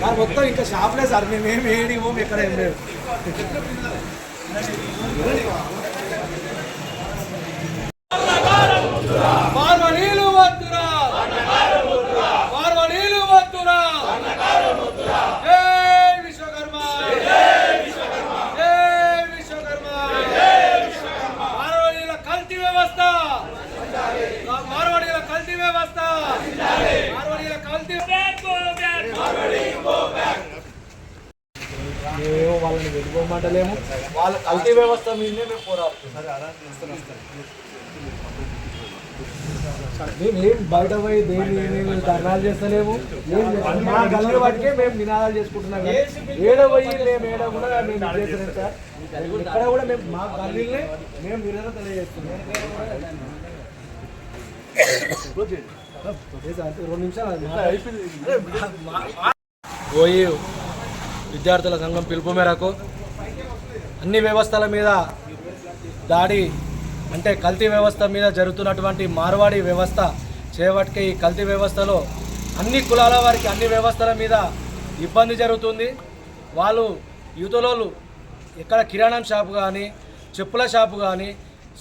Sir మొత్తం ఇంకా షాప్లే sir మేము ఏం ఏడి పోము ఎక్కడ ఏం లేదు మార్వనీలు వద్దురా మార్వనీలు వద్దురా జై విశ్వకర్మ జై విశ్వకర్మ మార్వడీల కల్తీ వ్యవస్థ మార్వడీల కల్తీ వ్యవస్థ మార్వడీల కల్తీ మేము వాళ్ళని వెళ్ళిపోమంటలేము వాళ్ళ కల్తీ వ్యవస్థ మీదనే మేము పోరాడుతున్నాం. మేము ఏం బయట పోయి దేని మేము ధర్నాలు చేస్తలేము. మా గల్లీ వాటికే మేము నినాదాలు చేసుకుంటున్నాం కానీ ఏడ పోయి మేము ఏడ కూడా మేము చేస్తున్నాం సార్. ఇక్కడ కూడా మేము మా గల్లీలనే మేము నినాదం తెలియజేస్తున్నాం. రెండు నిమిషాలు పోయి విద్యార్థుల సంఘం పిలుపు మేరకు అన్ని వ్యవస్థల మీద దాడి అంటే కల్తీ వ్యవస్థ మీద జరుగుతున్నటువంటి మార్వాడి వ్యవస్థ చేపట్టే ఈ కల్తీ వ్యవస్థలో అన్ని కులాల వారికి అన్ని వ్యవస్థల మీద ఇబ్బంది జరుగుతుంది. వాళ్ళు యువతలోళ్ళు ఎక్కడ కిరాణం షాపు కానీ చెప్పుల షాపు కానీ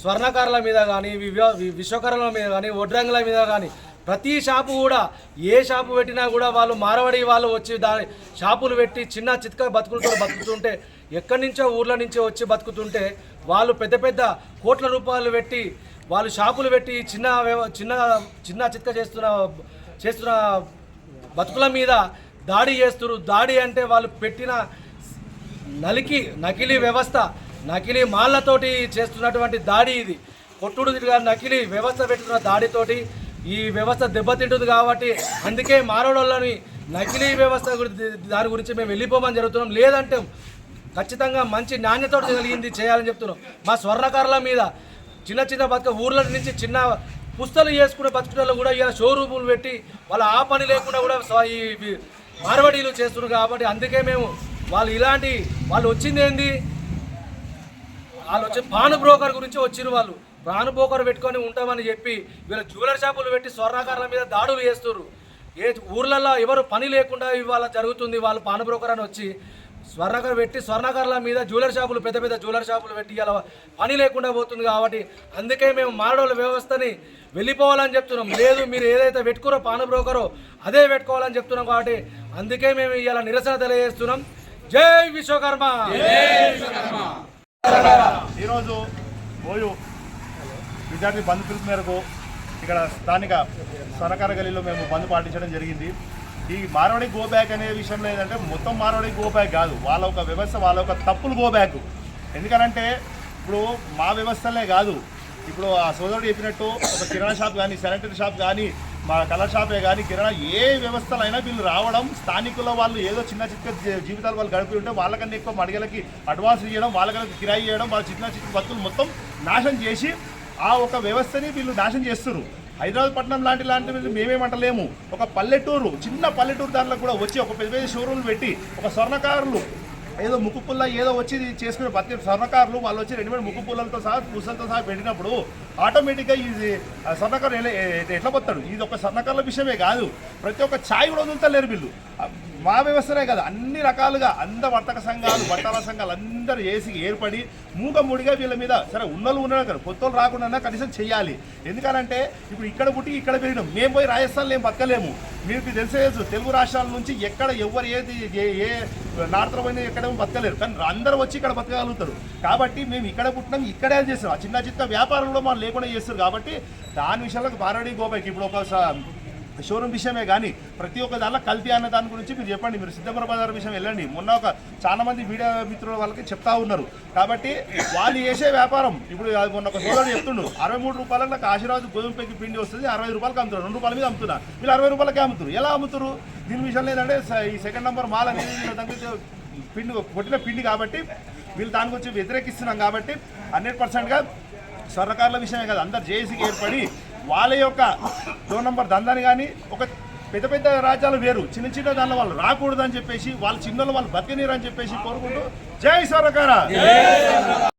స్వర్ణకారుల మీద కానీ వివ- వి- మీద కానీ వడ్రంగుల మీద కానీ ప్రతి షాపు కూడా ఏ షాపు పెట్టినా కూడా వాళ్ళు మారవడి వాళ్ళు వచ్చి దా షాపులు పెట్టి చిన్న చిత్క బతుకులతో బతుకుతుంటే ఎక్కడి నుంచో ఊర్ల నుంచో వచ్చి బతుకుతుంటే వాళ్ళు పెద్ద పెద్ద కోట్ల రూపాయలు పెట్టి వాళ్ళు షాపులు పెట్టి చిన్న వ్యవ- చిన్న చిన్న చిత్క చేస్తున్న చేస్తున్న బతుకుల మీద దాడి చేస్తున్నారు దాడి అంటే వాళ్ళు పెట్టిన నలికి నకిలీ వ్యవస్థ నకిలీ మాళ్ళతోటి చేస్తున్నటువంటి దాడి ఇది. కొట్టుడు తిరిగా నకిలీ వ్యవస్థ పెట్టుకున్న దాడితోటి ఈ వ్యవస్థ దెబ్బతింటుంది కాబట్టి అందుకే మారవడోళ్ళని నకిలీ వ్యవస్థ గురించి దాని గురించి మేము వెళ్ళిపోమని జరుగుతున్నాం. లేదంటే ఖచ్చితంగా మంచి నాణ్యత కలిగింది చేయాలని చెప్తున్నాం. మా స్వర్ణకారుల మీద చిన్న చిన్న బతుక ఊర్ల నుంచి చిన్న పుస్తలు చేసుకునే బతుకులలో కూడా ఇలా షోరూములు పెట్టి వాళ్ళ ఆ పని లేకుండా కూడా ఈ ఈ మార్వడీలు చేస్తున్నారు కాబట్టి అందుకే మేము వాళ్ళు ఇలాంటి వాళ్ళు వచ్చింది ఏంది వాళ్ళు వచ్చి పాను బ్రోకర్ గురించి వచ్చిన వాళ్ళు. పాను బ్రోకర్ పెట్టుకొని ఉంటామని చెప్పి వీళ్ళ జ్యువెలర్ షాపులు పెట్టి స్వర్ణకారుల మీద దాడులు చేస్తున్నారు ఏ ఊర్లలో ఎవరు పని లేకుండా ఇవాళ జరుగుతుంది వాళ్ళు పాను బ్రోకర్ అని వచ్చి స్వర్ణకారు పెట్టి స్వర్ణకారుల మీద జ్యువెలర్ షాపులు పెద్ద పెద్ద జ్యువెలర్ షాపులు పెట్టి ఇలా పని లేకుండా పోతుంది కాబట్టి అందుకే మేము మాడోళ్ళ వ్యవస్థని వెళ్ళిపోవాలని చెప్తున్నాం. లేదు మీరు ఏదైతే పెట్టుకురో పాను బ్రోకరో అదే పెట్టుకోవాలని చెప్తున్నాం కాబట్టి అందుకే మేము ఇలా నిరసన తెలియజేస్తున్నాం. జై విశ్వకర్మ! ఈరోజు విద్యార్థి బంద్ పిలుపు మేరకు ఇక్కడ స్థానిక సరకార గలీలో మేము బంద్ పాటించడం జరిగింది. ఈ మార్వాడి గో బ్యాక్ అనే విషయంలో ఏంటంటే మొత్తం మార్వాడి గో బ్యాక్ కాదు. వాళ్ళ ఒక వ్యవస్థ వాళ్ళ ఒక తప్పులు గో బ్యాక్. ఎందుకనంటే ఇప్పుడు మా వ్యవస్థలే కాదు. ఇప్పుడు ఆ సోదరుడు చెప్పినట్టు ఒక కిరాణా షాప్ కానీ శానిటరీ షాప్ కానీ మా కలర్ షాపే కానీ కిరాణా ఏ వ్యవస్థలైనా వీళ్ళు రావడం స్థానికుల వాళ్ళు ఏదో చిన్న చిన్న జీవితాలు వాళ్ళు గడిపి ఉంటే వాళ్ళకన్నా ఎక్కువ మడిగలకి అడ్వాన్స్ ఇవ్వడం వాళ్ళకన్నా కిరాయి ఇవ్వడం వాళ్ళ చిన్న చిన్న బతుకులు మొత్తం నాశనం చేసి ఆ ఒక వ్యవస్థని వీళ్ళు నాశనం చేస్తున్నారు హైదరాబాద్ పట్టణం లాంటి లాంటి మేమేమంటలేము. ఒక పల్లెటూరు చిన్న పల్లెటూరు దాంట్లో కూడా వచ్చి ఒక పెద్ద పెద్ద షోరూమ్లు పెట్టి ఒక స్వర్ణకారులు ఏదో ముక్కు పుల్ల ఏదో వచ్చి చేసుకునే ప్రతి స్వర్ణకారులు వాళ్ళు వచ్చి రెండు వేల ముక్కు పుల్లలతో సహా పూసలతో సహా పెట్టినప్పుడు ఆటోమేటిక్గా ఇది స్వర్ణకారు ఎట్లా పోతాడు? ఇది ఒక స్వర్ణకారుల విషయమే కాదు. ప్రతి ఒక్క ఛాయ్ కూడా వదులుతలేరు వీళ్ళు. మా వ్యవస్థనే కాదు అన్ని రకాలుగా అంద వర్తక సంఘాలు బట్టాల సంఘాలు అందరూ వేసి ఏర్పడి మూగముడిగా వీళ్ళ మీద సరే ఉన్నలు ఉన్నారు కదా కొత్తలు రాకుండా కనీసం చేయాలి ఎందుకనంటే ఇప్పుడు ఇక్కడ పుట్టి ఇక్కడ పెరిగినాం. మేము పోయి రాజస్థాన్లో ఏం బతకలేము. మీకు తెలిసే తెలుగు రాష్ట్రాల నుంచి ఎక్కడ ఎవరు ఏది ఏ ఏ పోయినా ఎక్కడేమో బతకలేరు. కానీ అందరూ వచ్చి ఇక్కడ బతకగలుగుతారు. కాబట్టి మేము ఇక్కడ పుట్టినాం ఇక్కడే చేస్తాం చిన్న చిన్న వ్యాపారంలో మనం లేకుండా చేస్తారు కాబట్టి దాని విషయంలో పారడీ గోపైకి ఇప్పుడు ఒక షోరూమ్ విషయమే కానీ ప్రతి ఒక్క దానిలో కల్తీ అన్న దాని గురించి మీరు చెప్పండి. మీరు సిద్ధపుర బజార్ విషయం వెళ్ళండి. మొన్న ఒక చాలా మంది మీడియా మిత్రుల వాళ్ళకి చెప్తా ఉన్నారు. కాబట్టి వాళ్ళు చేసే వ్యాపారం ఇప్పుడు మొన్న ఒక సోదరుడు చెప్తుండు. అరవై మూడు రూపాయలకు నాకు ఆశీర్వాద్ గోధుమ పిండి వస్తుంది అరవై రూపాయలకి అమ్ముతున్నారు. రెండు రూపాయల మీద అమ్ముతున్నా. వీళ్ళు అరవై రూపాయలకే అమ్ముతారు ఎలా అమ్ముతారు? దీని విషయంలో ఏంటంటే ఈ సెకండ్ నెంబర్ మాల్ అనేది వీళ్ళ దగ్గర పిండి కొట్టిన పిండి కాబట్టి వీళ్ళు దాని గురించి వ్యతిరేకిస్తున్నాం కాబట్టి హండ్రెడ్ పర్సెంట్గా సర్వకారుల విషయమే కాదు. అందరు జేఏసీకి ఏర్పడి వాళ్ళ యొక్క దో నంబర్ దందాన్ని కానీ ఒక పెద్ద పెద్ద రాజ్యాలు వేరు. చిన్న చిన్న దానిలో వాళ్ళు రాకూడదు అని చెప్పేసి వాళ్ళ చిన్నలు వాళ్ళు బతికనీరు అని చెప్పేసి కోరుకుంటూ జై సర్వకార!